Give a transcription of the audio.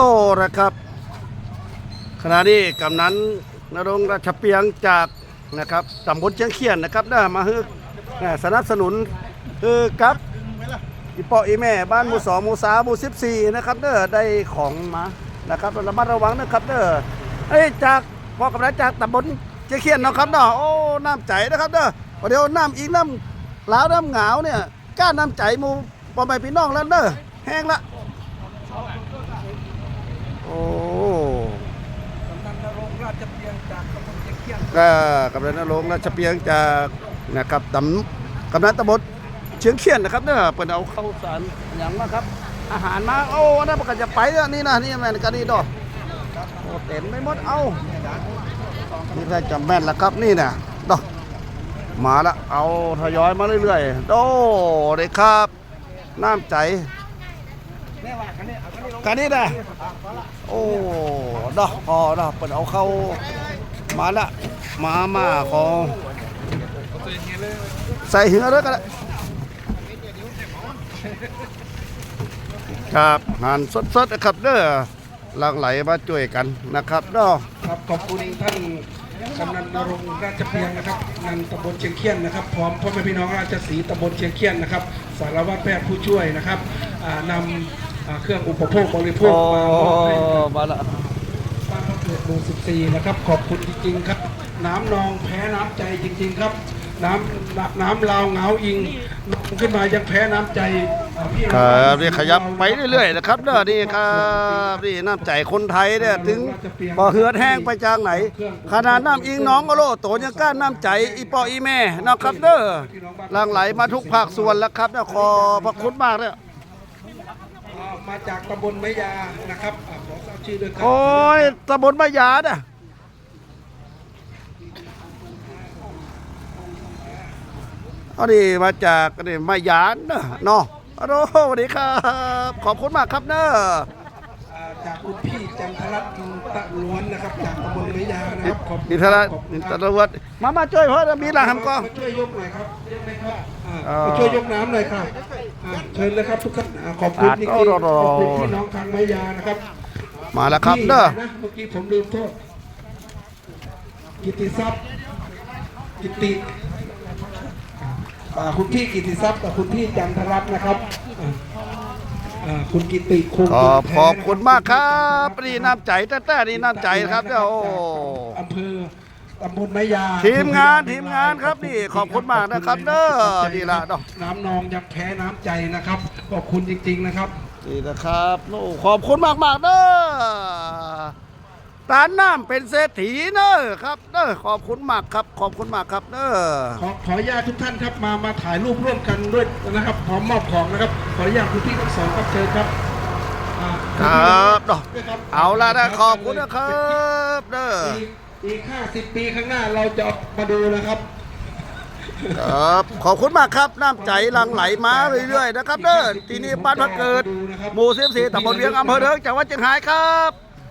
โอ้นะครับขณะนี้กำนันนรงราชเปียงจากนะครับตำบลเชียงเขียนนะครับได้มาฮึเอ่อสนับสนุนคือกับอีปออีแม่บ้านหมู่สองหมู่สามหมู่สิบสี่นะครับเด้อได้ของมานะครับระมัดระวังนะครับเด้อเอ้จากพ่อกำนันจากตำบลเชียงเขียนนะครับเนาะโอ้น้ำใจนะครับเด้อระเดี๋ยวน้ำอีกน้ำหลาวน้ำเหงาเนี่ยก้านน้ำใจหมู่พอแม่พี่น้องแล้วเด้อแห้งละ โอ้กำนันนรงค์ราชเพียงจากตำบลเชียงเคียนก็กำนันนรงค์ราชเปียงจากนะครับตำกำนันตำบลเชียงเขียนนะครับเนี่ยเปิดเอาข้าวสารอย่างมาครับ อาหารมาโอ้นั่นประกันจะไปแล้วนี่นะนี่แมนกันนี่ดอกโอ้เต็มไม่หมดเอานี่ได้จำแม่นล้วครับนี่นะดอกมาละเอาทยอยมาเรื่อยๆโอ้เลยครับน้ำใจ กันเนี่ยเอากันนี่ลงกันนี่นะโอ้ดอกพอดอกเปิดเอาเข้ามาละมามาของใส่เหือด้วยกันละครับงานสดๆนะครับเด้อหลั่งไหลมาช่วยกันนะครับเนาะครับขอบคุณท่านกำนันนรงค์ราชเพียงนะครับกำนันตำบลเชียงเคียนนะครับพร้อมพ่อแม่พี่น้องราชสีห์ตำบลเชียงเคียนนะครับ สารวัตรแพทย์ผู้ช่วยนะครับอ่านำอ่า เครื่องอุปโภคบริโภโอ้คมามอบให้กับมาละบ้านพักเกิดหมู่14 นะครับ ขอบคุณจริงๆครับ น้ำนองแพ้น้ำใจจริง ๆ ครับ น้ำน้ำน้ำลาวเหงาอิงนองขึ้นมายังแพ้น้ำใจอ่าพี่คน้องรับนี่ขยับไปเรื่อยๆนะครับเด้อนี่ครับนี่น้ำใจคนไทยเนี่ยถึงบ่เหือดแห้งไปจางไหน ขนาดน้ำอิงน้องก็โลโตยังกล้าน้ำใจอีปออีแม่นะครับเด้อหลังไหลมาทุกภาคส่วนแล้วครับเนี่ยขอพระคุณมากเลยอ่า มาจากตำบลไมยานะครับอ่าขอทราบชื่อด้วยครัโอ้ยตำบลมายาน่ะเอานี่มาจากนี่มายานเนอะเนาะฮัลโหลสวัสดีครับ ขอบคุณมากครับเนอะอ่าจากคุณพี่จันทรัตน์ตะล้วนนะครับ จากตำบลไมยานะครับขอบคุณนิทรรศขอบคุนิณทครับรวัตมามาช่วยเพราะมีหลังทำก็ มาช่วยยกหน่อยครับยกไหมครับอ่าอ่ามาช่วยยกน้ำหน่อยครับอ่า เชิญเลยครับทุกท่านอ่าขอบคุณจริงอ่าๆโอ้โหขอบคุณพี่น้องทางไมยานะครับมาแล้วครับพี่เด้อ นะเมื่อกี้ผมลืมโทษกิตติทรัพย์กิตติอ่าคุณพี่กิตติทรัพย์กับคุณพี่จันทรัตน์นะครับอ่าอ่าคุณกิตติคงขอบแท้ขอบคุณมากครับนี่น้ำใจแต่แต่นี่น้ำใจครับเด้อโอ้ อำเภอ ตำบลไม้ยาทีมงานทีมงานครับนี่ขอบคุณมากนะครับเด้อนี่ล่ะเนาะน้ำนองยังแพ้น้ำใจนะครับ ขอบคุณจริง ๆนะครับนี่นะครับโอ้ขอบคุณมากมากๆเด้อตาน้ำเป็นเศรษฐีเนอะครับเด้อขอบคุณมากครับ ขอบคุณมากครับเด้อขอขออนุญาตทุกท่านครับมามาถ่ายรูปร่วมกันด้วยนะครับพร้อมมอบของนะครับ ขออนุญาตคุณพี่ทั้งสองครับเชิญครับอ่าครับเนาะด้วยครับ เอาละนะขอบคุณนะครับเด้อ อีกอีกห้าสิบปีข้างหน้าเราจะมาดูนะครับครับขอบคุณมากครับน้ำใจหลังไหลมาเรื่อยๆนะครับเด้อที่นี่บ้านพระเกิดหมู่สิบสี่ตำบลเวียงอำเภอเถิงจังหวัดเชียงรายครับ